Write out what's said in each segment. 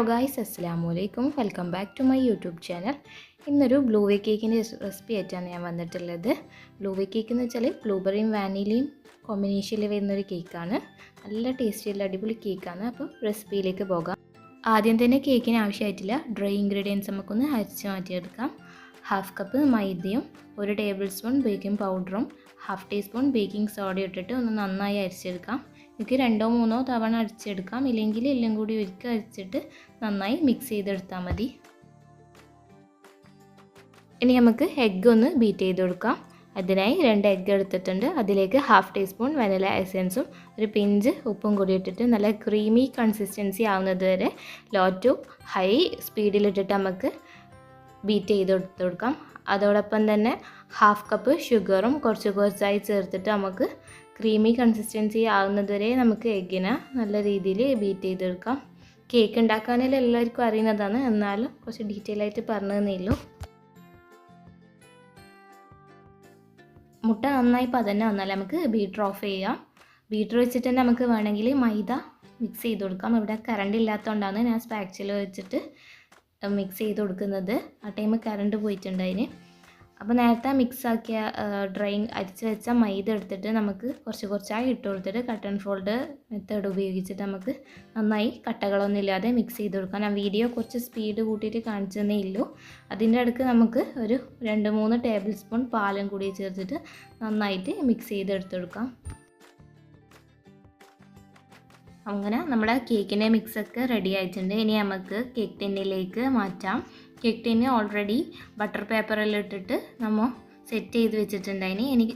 Hello guys അസ്സാം വലൈക്കും welcome back to my YouTube channel. ഇന്നൊരു ബ്ലൂവെ കേക്കിന്റെ റെസിപ്പി ആയിട്ടാണ് ഞാൻ വന്നിട്ടുള്ളത്. ബ്ലൂവെ കേക്ക് എന്ന് വെച്ചാൽ ബ്ലൂബെറിയും വാനിലയും കോമ്പിനേഷനിൽ വരുന്നൊരു കേക്കാണ്. നല്ല ടേസ്റ്റിയുള്ള അടിപൊളി കേക്കാണ്. അപ്പോൾ റെസിപ്പിയിലേക്ക് പോകാം. ആദ്യം തന്നെ കേക്കിന് ആവശ്യമായിട്ടില്ല. ഡ്രൈ ഇൻഗ്രീഡിയൻസ് നമുക്കൊന്ന് അരച്ച് മാറ്റിയെടുക്കാം. ഹാഫ് കപ്പ് മൈദയും ഒരു ടേബിൾ സ്പൂൺ ബേക്കിംഗ് പൗഡറും ഹാഫ് ടീസ്പൂൺ ബേക്കിംഗ് സോഡ ഇട്ടിട്ട് ഒന്ന് നന്നായി അരിച്ചെടുക്കാം. എനിക്ക് രണ്ടോ മൂന്നോ തവണ അടിച്ചെടുക്കാം ഇല്ലെങ്കിൽ എല്ലാം കൂടി ഒരുക്കി അരിച്ചിട്ട് നന്നായി മിക്സ് ചെയ്തെടുത്താൽ മതി. ഇനി നമുക്ക് എഗ്ഗ് ഒന്ന് ബീറ്റ് ചെയ്ത് കൊടുക്കാം. അതിനായി രണ്ട് എഗ്ഗ് എടുത്തിട്ടുണ്ട്. അതിലേക്ക് ഹാഫ് ടീസ്പൂൺ വനില എസെൻസും ഒരു പിഞ്ച് ഉപ്പും കൂടി ഇട്ടിട്ട് നല്ല ക്രീമി കൺസിസ്റ്റൻസി ആവുന്നത് വരെ ലോ ടു ഹൈ സ്പീഡിലിട്ടിട്ട് നമുക്ക് ബീറ്റ് ചെയ്ത് കൊടുത്ത് കൊടുക്കാം. അതോടൊപ്പം തന്നെ ഹാഫ് കപ്പ് ഷുഗറും കുറച്ച് കുറച്ചായി ചേർത്തിട്ട് നമുക്ക് ക്രീമി കൺസിസ്റ്റൻസി ആകുന്നതുവരെ നമുക്ക് എഗ്ഗിനെ നല്ല രീതിയിൽ ബീറ്റ് ചെയ്തെടുക്കാം. കേക്ക് ഉണ്ടാക്കാനെല്ലാം എല്ലാവർക്കും അറിയുന്നതാണ്. എന്നാലും കുറച്ച് ഡീറ്റെയിൽ ആയിട്ട് പറഞ്ഞു തന്നേയുള്ളൂ മുട്ട നന്നായി പതന്നെ വന്നാൽ നമുക്ക് ബീറ്റർ ഓഫ് ചെയ്യാം. ബീറ്റർ വെച്ചിട്ട് തന്നെ നമുക്ക് വേണമെങ്കിൽ മൈദ മിക്സ് ചെയ്ത് കൊടുക്കാം. ഇവിടെ കറണ്ട് ഇല്ലാത്തതുകൊണ്ടാണ് ഞാൻ സ്പാക്ചിൽ വെച്ചിട്ട് മിക്സ് ചെയ്ത് കൊടുക്കുന്നത്. ആ ടൈം കറണ്ട് പോയിട്ടുണ്ടായിന് അപ്പോൾ നേരത്തെ മിക്സ് ആക്കിയ ഡ്രൈ അരിച്ച് വെച്ച മൈദ എടുത്തിട്ട് നമുക്ക് കുറച്ച് കുറച്ചായി ഇട്ട് കൊടുത്തിട്ട് കട്ട് ആൻഡ് ഫോൾഡ് മെത്തേഡ് ഉപയോഗിച്ചിട്ട് നമുക്ക് നന്നായി കട്ടകളൊന്നും ഇല്ലാതെ മിക്സ് ചെയ്ത് കൊടുക്കാം. ഞാൻ വീഡിയോ കുറച്ച് സ്പീഡ് കൂട്ടിയിട്ട് കാണിച്ചതേ ഇല്ലു അതിന്റെ അടുക്ക് നമുക്ക് ഒരു രണ്ട് മൂന്ന് ടേബിൾ സ്പൂൺ പാലും കൂടി ചേർത്തിട്ട് നന്നായിട്ട് മിക്സ് ചെയ്ത് കൊടുക്കാം. അങ്ങനെ നമ്മുടെ കേക്കിന്റെ മിക്സൊക്കെ റെഡി ആയിട്ടുണ്ട്. ഇനി നമുക്ക് കേക്ക് ടിന്നിലേക്ക് മാറ്റാം. കേക്ക് ടിന്ന് ഓൾറെഡി ബട്ടർ പേപ്പറിൽ ഇട്ടിട്ട് നമ്മൾ സെറ്റ് ചെയ്ത് വെച്ചിട്ടുണ്ടായിന് ഇനി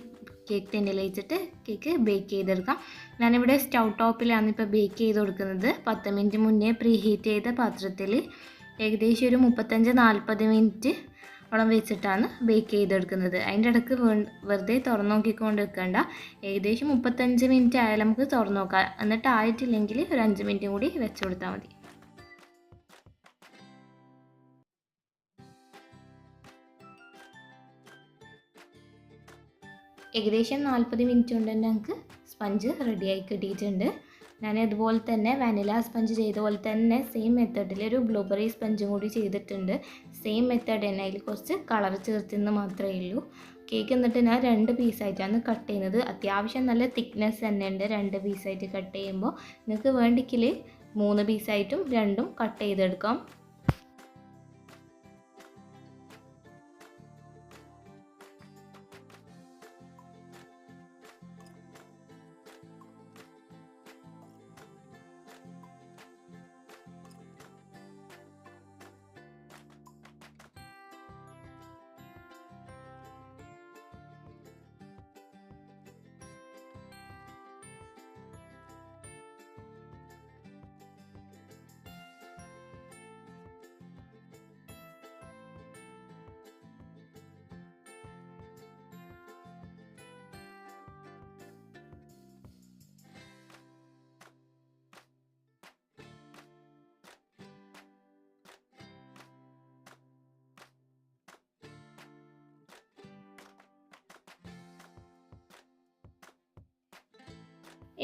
കേക്ക് ടിന്നിൽ വെച്ചിട്ട് കേക്ക് ബേക്ക് ചെയ്തെടുക്കാം. ഞാനിവിടെ സ്റ്റൗ ടോപ്പിലാണ് ഇപ്പോൾ ബേക്ക് ചെയ്ത് കൊടുക്കുന്നത്. പത്ത് മിനിറ്റ് മുന്നേ പ്രീ ഹീറ്റ് ചെയ്ത പാത്രത്തിൽ ഏകദേശം ഒരു മുപ്പത്തഞ്ച് നാൽപ്പത് മിനിറ്റ് ഓളം വെച്ചിട്ടാണ് ബേക്ക് ചെയ്തെടുക്കുന്നത്. അതിന്റെ ഇടയ്ക്ക് വെറുതെ തുറന്നു നോക്കിക്കൊണ്ട് വെക്കേണ്ട ഏകദേശം മുപ്പത്തഞ്ച് മിനിറ്റ് ആയാലും നമുക്ക് തുറന്നു നോക്കാം. എന്നിട്ട് ആയിട്ടില്ലെങ്കിൽ ഒരു അഞ്ച് മിനിറ്റും കൂടി വെച്ച് കൊടുത്താൽ മതി. ഏകദേശം നാൽപ്പത് മിനിറ്റ് കൊണ്ട് തന്നെ നമുക്ക് സ്പഞ്ച് റെഡിയായി കിട്ടിയിട്ടുണ്ട്. ഞാൻ ഇതുപോലെ തന്നെ വാനില സ്പഞ്ച് ചെയ്ത പോലെ തന്നെ സെയിം മെത്തേഡിൽ ഒരു ബ്ലൂബെറി സ്പഞ്ചും കൂടി ചെയ്തിട്ടുണ്ട്. സെയിം മെത്തേഡ് തന്നെ. അതിൽ കുറച്ച് കളർ ചേർത്തെന്ന് മാത്രമേ ഉള്ളൂ. കേക്ക് എന്നിട്ട് ഞാൻ രണ്ട് പീസായിട്ടാണ് കട്ട് ചെയ്യുന്നത്. അത്യാവശ്യം നല്ല തിക്നെസ് തന്നെ ഉണ്ട്. രണ്ട് പീസായിട്ട് കട്ട് ചെയ്യുമ്പോൾ നിങ്ങൾക്ക് വേണ്ടിക്കിൽ മൂന്ന് പീസായിട്ടും രണ്ടും കട്ട് ചെയ്തെടുക്കാം.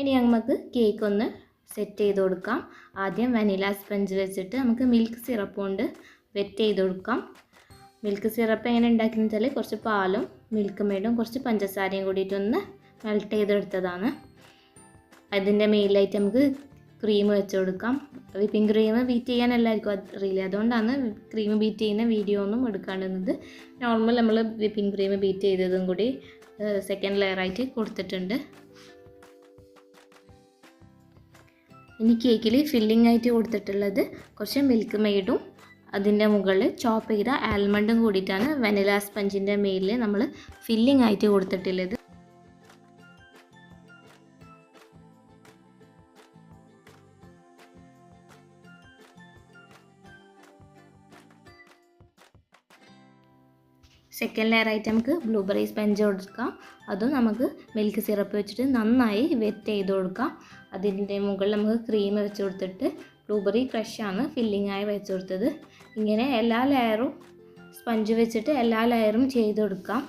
ഇനി നമുക്ക് കേക്ക് ഒന്ന് സെറ്റ് ചെയ്ത് കൊടുക്കാം. ആദ്യം വനില സ്പഞ്ച് വെച്ചിട്ട് നമുക്ക് മിൽക്ക് സിറപ്പ് കൊണ്ട് വെറ്റ് ചെയ്ത് കൊടുക്കാം. മിൽക്ക് സിറപ്പ് എങ്ങനെ ഉണ്ടാക്കുന്നത് വെച്ചാൽ കുറച്ച് പാലും മിൽക്ക് മെയ്ഡും കുറച്ച് പഞ്ചസാരയും കൂടിയിട്ടൊന്ന് മെൽറ്റ് ചെയ്തെടുത്തതാണ്. അതിന്റെ മെയിലായിട്ട് നമുക്ക് ക്രീം വെച്ച് കൊടുക്കാം. വിപ്പിംഗ് ക്രീം ബീറ്റ് ചെയ്യാൻ എല്ലാവർക്കും അറിയില്ല അതുകൊണ്ടാണ് ക്രീം ബീറ്റ് ചെയ്യുന്ന വീഡിയോ ഒന്നും എടുക്കാണ്ടുന്നത് നോർമൽ നമ്മൾ വിപ്പിംഗ് ക്രീം ബീറ്റ് ചെയ്തതും കൂടി സെക്കൻഡ് ലെയറായിട്ട് കൊടുത്തിട്ടുണ്ട്. ഇനി കേക്കിൽ ഫില്ലിംഗ് ആയിട്ട് കൊടുത്തിട്ടുള്ളത് കുറച്ച് മിൽക്ക് മെയ്ഡും അതിന്റെ മുകളിൽ ചോപ്പ് ചെയ്ത ആൽമണ്ടും കൂടിയിട്ടാണ് വെനില സ്പഞ്ചിന്റെ മേലിൽ നമ്മൾ ഫില്ലിംഗ് ആയിട്ട് കൊടുത്തിട്ടുള്ളത്. സെക്കൻഡ് ലെയർ ആയിട്ട് നമുക്ക് ബ്ലൂബെറി സ്പെഞ്ച് കൊടുക്കാം. അതും നമുക്ക് മിൽക്ക് സിറപ്പ് വെച്ചിട്ട് നന്നായി വെറ്റ് ചെയ്ത് കൊടുക്കാം. അതിന്റെ മുകളിൽ നമുക്ക് ക്രീം വെച്ച് കൊടുത്തിട്ട് ബ്ലൂബെറി ക്രഷാണ് ഫില്ലിംഗ് ആയി വെച്ച് കൊടുത്തത്. ഇങ്ങനെ എല്ലാ ലെയറും സ്പഞ്ച് വെച്ചിട്ട് എല്ലാ ലെയറും ചെയ്ത് കൊടുക്കാം.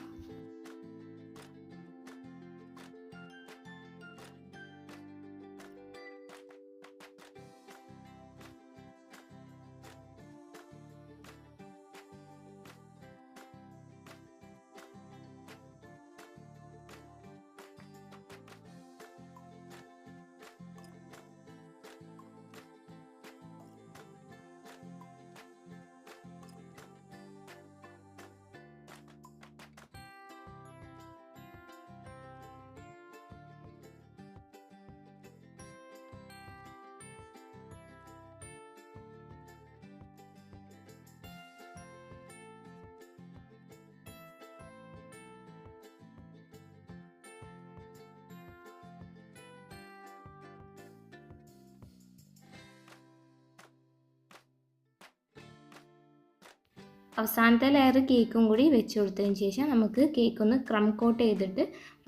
അവസാനത്തെ ലെയർ കേക്കും കൂടി വെച്ച് കൊടുത്തതിന് ശേഷം നമുക്ക് കേക്ക് ഒന്ന് ക്രം കോട്ട് ചെയ്തിട്ട്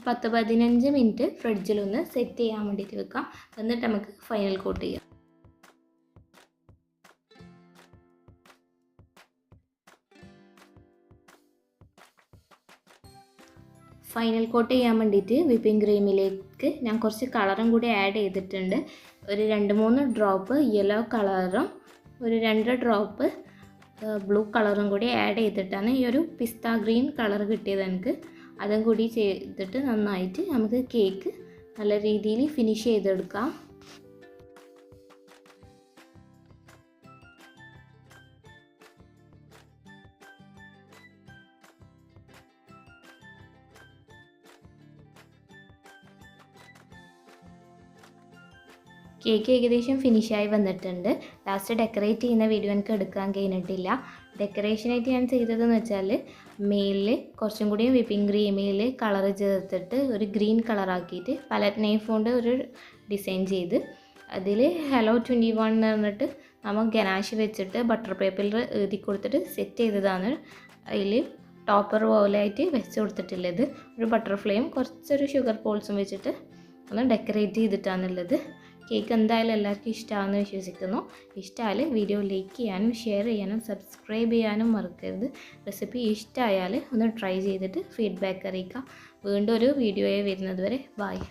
പത്ത് പതിനഞ്ച് മിനിറ്റ് ഫ്രിഡ്ജിലൊന്ന് സെറ്റ് ചെയ്യാൻ വേണ്ടിയിട്ട് വെക്കാം. എന്നിട്ട് നമുക്ക് ഫൈനൽ കോട്ട് ചെയ്യാം. ഫൈനൽ കോട്ട് ചെയ്യാൻ വേണ്ടിയിട്ട് വിപ്പിംഗ് ക്രീമിലേക്ക് ഞാൻ കുറച്ച് കളറും കൂടി ആഡ് ചെയ്തിട്ടുണ്ട്. ഒരു രണ്ട് മൂന്ന് ഡ്രോപ്പ് യെല്ലോ കളറും ഒരു രണ്ട് ഡ്രോപ്പ് ബ്ലൂ കളറും കൂടി ആഡ് ചെയ്തിട്ടാണ് ഈ ഒരു പിസ്ത ഗ്രീൻ കളർ കിട്ടിയത് എനിക്ക്. അതും കൂടി ചെയ്തിട്ട് നന്നായിട്ട് നമുക്ക് കേക്ക് നല്ല രീതിയിൽ ഫിനിഷ് ചെയ്തെടുക്കാം. കേക്ക് ഏകദേശം ഫിനിഷായി വന്നിട്ടുണ്ട്. ലാസ്റ്റ് ഡെക്കറേറ്റ് ചെയ്യുന്ന വീഡിയോ എനിക്ക് എടുക്കാൻ കഴിഞ്ഞിട്ടില്ല. ഡെക്കറേഷനായിട്ട് ഞാൻ ചെയ്തതെന്ന് വെച്ചാൽ മേലിൽ കുറച്ചും കൂടി വിപ്പിംഗ് ക്രീമിൽ കളർ ചേർത്തിട്ട് ഒരു ഗ്രീൻ കളറാക്കിയിട്ട് പലറ്റ് നൈഫ് കൊണ്ട് ഒരു ഡിസൈൻ ചെയ്ത് അതിൽ ഹലോ ട്വന്റി വൺ എന്ന് പറഞ്ഞിട്ട് നമ്മൾ ഗനാഷ് വെച്ചിട്ട് ബട്ടർ പേപ്പറിൽ എഴുതി കൊടുത്തിട്ട് സെറ്റ് ചെയ്തതാണ്. അതിൽ ടോപ്പർ പോലെയായിട്ട് വെച്ച് കൊടുത്തിട്ടുള്ളത് ഒരു ബട്ടർഫ്ലൈയും കുറച്ചൊരു ഷുഗർ പോൾസും വെച്ചിട്ട് ഒന്ന് ഡെക്കറേറ്റ് ചെയ്തിട്ടാണുള്ളത് കേക്ക് എന്തായാലും എല്ലാവർക്കും ഇഷ്ടമാണെന്ന് വിശ്വസിക്കുന്നു. ഇഷ്ടമായാൽ വീഡിയോ ലൈക്ക് ചെയ്യാനും ഷെയർ ചെയ്യാനും സബ്സ്ക്രൈബ് ചെയ്യാനും മറക്കരുത്. റെസിപ്പി ഇഷ്ടമായാൽ ഒന്ന് ട്രൈ ചെയ്തിട്ട് ഫീഡ്ബാക്ക് അറിയിക്കാം വീണ്ടും ഒരു വീഡിയോയെ വരുന്നത് വരെ ബായ്